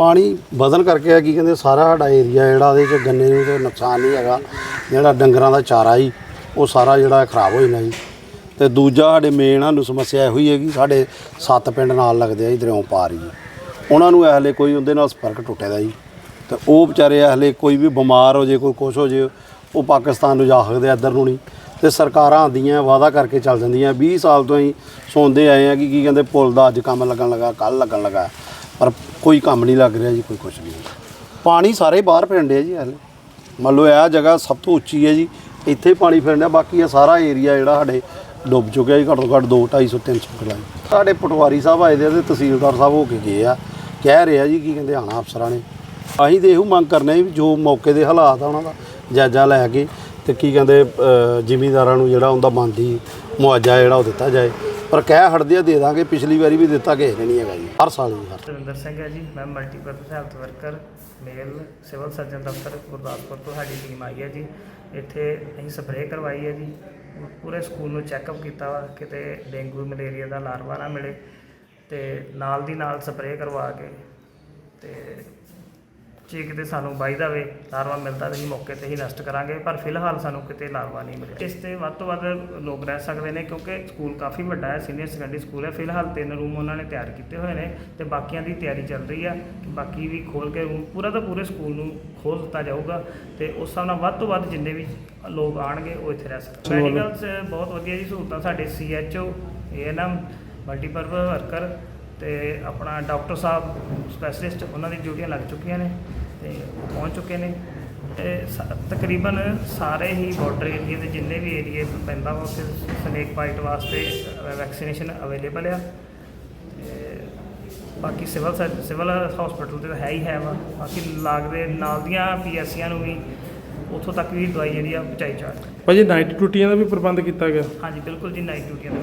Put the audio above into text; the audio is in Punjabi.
ਪਾਣੀ ਵਧਣ ਕਰਕੇ ਆ ਕੀ ਕਹਿੰਦੇ ਸਾਰਾ ਸਾਡਾ ਏਰੀਆ ਜਿਹੜਾ ਉਹਦੇ ਚ ਗੰਨੇ ਨੂੰ ਤੇ ਨੁਕਸਾਨ ਨਹੀਂ ਹੈਗਾ ਜਿਹੜਾ ਡੰਗਰਾਂ ਦਾ ਚਾਰਾ ਹੀ ਉਹ ਸਾਰਾ ਜਿਹੜਾ ਖਰਾਬ ਹੋ ਜਾਂਦਾ ਜੀ। ਤੇ ਦੂਜਾ ਸਾਡੇ ਮੇਨ ਸਾਨੂੰ ਸਮੱਸਿਆ ਇਹੋ ਹੀ ਹੈਗੀ ਸਾਡੇ ਸੱਤ ਪਿੰਡ ਨਾਲ ਲੱਗਦੇ ਆ ਜੀ ਦਰਿਆਓਂ ਪਾਰ ਜੀ। ਉਹਨਾਂ ਨੂੰ ਹਲੇ ਕੋਈ ਉਹਦੇ ਨਾਲ ਸੰਪਰਕ ਟੁੱਟੇ ਦਾ ਜੀ। ਤੇ ਉਹ ਵਿਚਾਰੇ ਹਲੇ ਕੋਈ ਵੀ ਬਿਮਾਰ ਹੋ ਜੇ ਕੋਈ ਕੁਛ ਹੋ ਜੇ ਉਹ ਪਾਕਿਸਤਾਨ ਨੂੰ ਜਾ ਸਕਦੇ ਆ, ਇੱਧਰ ਨੂੰ ਨਹੀਂ। ਤੇ ਸਰਕਾਰਾਂ ਆਉਂਦੀਆਂ ਵਾਅਦਾ ਕਰਕੇ ਚੱਲ ਜਾਂਦੀਆਂ। 20 ਸਾਲ ਤੋਂ ਹੀ ਸੁਣਦੇ ਆਏ ਆ ਕਿ ਕੀ ਕਹਿੰਦੇ ਪੁਲ ਦਾ ਅੱਜ ਕੰਮ ਲੱਗਣ ਲੱਗਾ ਕੱਲ ਲੱਗਣ ਲੱਗਾ। ਪਰ ਕੋਈ ਕੰਮ ਨਹੀਂ ਲੱਗ ਰਿਹਾ ਜੀ ਕੋਈ ਕੁਛ ਨਹੀਂ। ਪਾਣੀ ਸਾਰੇ ਬਾਹਰ ਫਿਰਨ ਡਿਆ ਜੀ ਹਲੇ। ਮੰਨ ਲਓ ਇਹ ਜਗ੍ਹਾ ਸਭ ਤੋਂ ਉੱਚੀ ਹੈ ਜੀ ਇੱਥੇ ਹੀ ਪਾਣੀ ਫਿਰਦਾ ਬਾਕੀ ਇਹ ਸਾਰਾ ਏਰੀਆ ਜਿਹੜਾ ਸਾਡੇ ਡੁੱਬ ਚੁੱਕਿਆ ਜੀ ਘੱਟੋ ਘੱਟ 2 250 300 ਕਿਲਾ ਜੀ। ਸਾਡੇ ਪਟਵਾਰੀ ਸਾਹਿਬ ਆਏ ਦੇ ਆ ਤੇ ਤਹਿਸੀਲਦਾਰ ਸਾਹਿਬ ਹੋ ਕੇ ਗਏ ਆ ਕਹਿ ਰਿਹਾ ਜੀ ਕੀ ਕਹਿੰਦੇ ਆਣਾ ਅਫਸਰਾਂ ਨੇ। ਅਸੀਂ ਤੇ ਇਹੋ ਮੰਗ ਕਰਨੇ ਵੀ ਜੋ ਮੌਕੇ ਦੇ ਹਾਲਾਤ ਆ ਉਹਨਾਂ ਦਾ ਜਾਇਜ਼ਾ ਲੈ ਕੇ ਤੇ ਕੀ ਕਹਿੰਦੇ ਅ, ਜ਼ਿਮੀਂਦਾਰਾਂ ਨੂੰ ਜਿਹੜਾ ਉਹਦਾ ਬਣਦੀ ਮੁਆਵਜ਼ਾ ਜਿਹੜਾ ਉਹ ਦਿੱਤਾ ਜਾਏ। ਪਰ ਕਹਿ ਹਟਦੇ ਆ, ਦੇ ਦਾਂਗੇ, ਪਿਛਲੀ ਵਾਰੀ ਵੀ ਦਿੱਤਾ, ਕਿਸੇ ਨੇ ਨਹੀਂ ਹੈਗਾ ਜੀ। ਹਰ ਸਾਲ ਹੀ ਹਰ ਸੁਰਿੰਦਰ ਸਿੰਘ ਹੈ ਜੀ, ਮੈਂ multipurpose health worker male civil surgeon ਦਫ਼ਤਰ, ਗੁਰਦਾਸਪੁਰ ਤੋਂ ਸਾਡੀ ਟੀਮ ਆਈ ਹੈ ਜੀ। ਇੱਥੇ ਅਸੀਂ ਸਪਰੇਅ ਕਰਵਾਈ ਹੈ ਜੀ। ਪੂਰੇ ਸਕੂਲ ਨੂੰ ਚੈੱਕਅਪ ਕੀਤਾ ਵਾ, ਕਿਤੇ ਡੇਂਗੂ, ਮਲੇਰੀਆ ਦਾ ਲਾਰਵਾ ਨਾ ਮਿਲੇ ਤੇ ਨਾਲ ਦੀ ਨਾਲ ਸਪਰੇਅ ਕਰਵਾ ਕੇ ਤੇ ਜੇ ਕਿਤੇ ਸਾਨੂੰ ਬਾਈ ਦਾ ਵੇ ਲਾਰਵਾ ਮਿਲਦਾ ਤਾਂ ਅਸੀਂ ਮੌਕੇ ਤੇ ਹੀ ਨਸ਼ਟ ਕਰਾਂਗੇ ਪਰ ਫਿਲਹਾਲ ਸਾਨੂੰ ਕਿਤੇ ਲਾਰਵਾ ਨਹੀਂ ਮਿਲਿਆ। ਇਸ ਤੇ ਵੱਧ ਤੋਂ ਵੱਧ ਲੋਕ ਰਹਿ ਸਕਦੇ ਨੇ ਕਿਉਂਕਿ ਸਕੂਲ ਕਾਫੀ ਵੱਡਾ ਹੈ ਸੀਨੀਅਰ ਸੈਕੰਡਰੀ ਸਕੂਲ ਹੈ। ਫਿਲਹਾਲ ਤਿੰਨ ਰੂਮ ਉਹਨਾਂ ਨੇ ਤਿਆਰ ਕੀਤੇ ਹੋਏ ਨੇ ਤੇ ਬਾਕੀਆਂ ਦੀ ਤਿਆਰੀ ਚੱਲ ਰਹੀ ਆ। ਕਿ ਬਾਕੀ ਵੀ ਖੋਲ ਕੇ ਰੂਮ ਪੂਰਾ ਤਾਂ ਪੂਰੇ ਸਕੂਲ ਨੂੰ ਖੋਲ ਦਿੱਤਾ ਜਾਊਗਾ ਤੇ ਉਸ ਹਿਸਾਬ ਨਾਲ ਵੱਧ ਤੋਂ ਵੱਧ ਜਿੰਨੇ ਵੀ ਲੋਕ ਆਣਗੇ ਉਹ ਇੱਥੇ ਰਹਿ ਸਕਦੇ ਮੈਡੀਕਲ 'ਚ ਬਹੁਤ ਵਧੀਆ ਜੀ ਸਹੂਲਤਾਂ ਸਾਡੇ ਸੀਐਚਓ ਏਐਨਐਮ ਮਲਟੀਪਰਪਸ ਵਰਕਰ ਤੇ ਆਪਣਾ ਡਾਕਟਰ ਸਾਹਿਬ ਸਪੈਸ਼ਲਿਸਟ ਉਹਨਾਂ ਦੀ ਡਿਊਟੀਆਂ ਲੱਗ ਚੁੱਕੀਆਂ ਨੇ। ਤੇ ਪਹੁੰਚ ਚੁੱਕੇ ਨੇ। ਤੇ ਸ- ਤਕਰੀਬਨ ਸਾਰੇ ਹੀ ਬਾਰਡਰ ਏਰੀਏ ਦੇ ਜਿੰਨੇ ਵੀ ਏਰੀਏ ਪੈਂਦਾ ਵਾ ਉੱਥੇ ਸਨੇਕ ਬਾਈਟ ਵਾਸਤੇ ਵੈਕਸੀਨੇਸ਼ਨ ਅਵੇਲੇਬਲ ਆ। ਤੇ ਬਾਕੀ ਸਿਵਲ ਸਰ- ਸਿਵਲ ਹਸਪੀਟਲ ਤੇ ਤਾਂ ਹੈ ਹੀ ਹੈ ਵਾ। ਬਾਕੀ ਲਾਗਦੇ ਨਾਲ ਦੀਆਂ ਪੀਐਸਸੀਆਂ ਨੂੰ ਵੀ ਉੱਥੋਂ ਤੱਕ ਵੀ ਦਵਾਈ ਜਿਹੜੀ ਆ ਪਹੁੰਚਾਈ ਜਾ ਰਹੀ। ਭਾਜੀ ਨਾਈਟ ਡਿਊਟੀਆਂ ਦਾ ਵੀ ਪ੍ਰਬੰਧ ਕੀਤਾ ਗਿਆ। ਹਾਂਜੀ ਬਿਲਕੁਲ ਜੀ ਨਾਈਟ ਡਿਊਟੀਆਂ ਦਾ